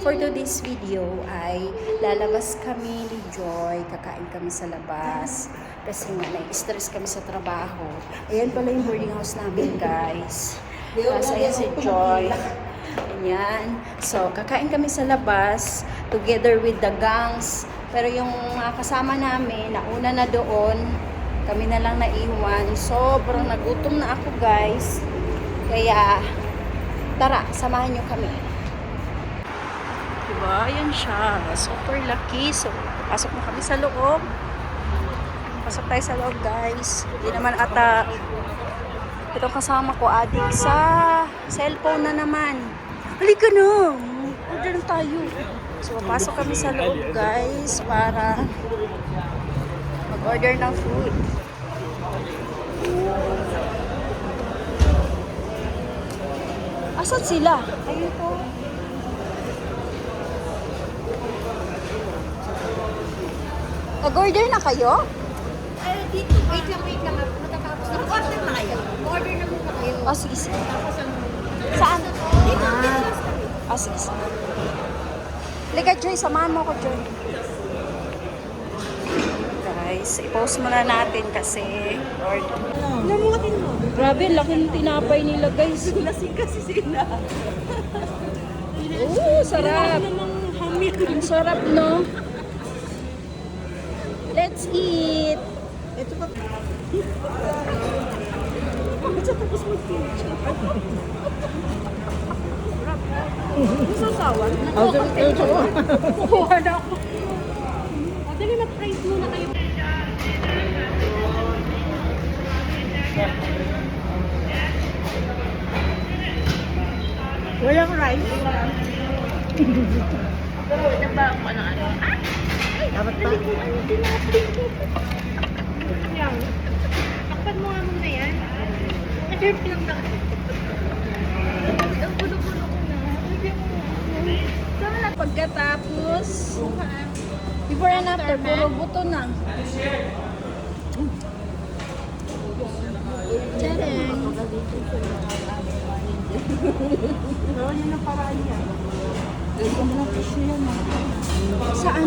for today's video ay lalabas kami ni Joy, kakain kami sa labas. Kasi nga, stress kami sa trabaho. Ayan pala yung boarding house namin, guys. Tapos ayan si Joy. Ayan. So, kakain kami sa labas together with the gangs. Pero yung mga kasama namin, nauna na doon. Kami na lang naiwan. Sobrang nagutom na ako, guys. Kaya, tara, samahan nyo kami. Diba? Ayan siya. Super lucky. So, pasok na kami sa loob. Pasok tayo sa loob, guys. Hindi naman ata itong kasama ko, adik sa cellphone na naman. Halika na! Order na tayo. So, pasok kami sa loob, guys, para mag-order ng food. Asan sila? Ayun po. Nag-order na kayo? Ay, dito, wait lang, wait lang. Matatapos na. Order na kayo. Order na muna kayo. Oh, sige, sige. Tapos ang... Saan? Dito, Ah. dito. Ah, sige, sige. Halika, Joy. Samahan mo ko, Joy. Guys, i-post muna natin kasi Lord. Namutin mo. Grabe, laki ng tinapay nila, guys. Lasing kasi sila. Oo, sarap. Ang sarap, no? Let's eat. Ito pa. Bakit siya tapos mag-picture? Sasawan? Kukuha na ako. Dali mag-praise muna kayo. Walang rice. Pero ito ba ako ano ano? Dapat ko? Yan. Takpan mo nga muna yan. Reserve lang na. Ang gulo-gulo ko na. Sana pagkatapos, before and after, puro buto na. Tadang! Pero yun ang paraan niya. Saan?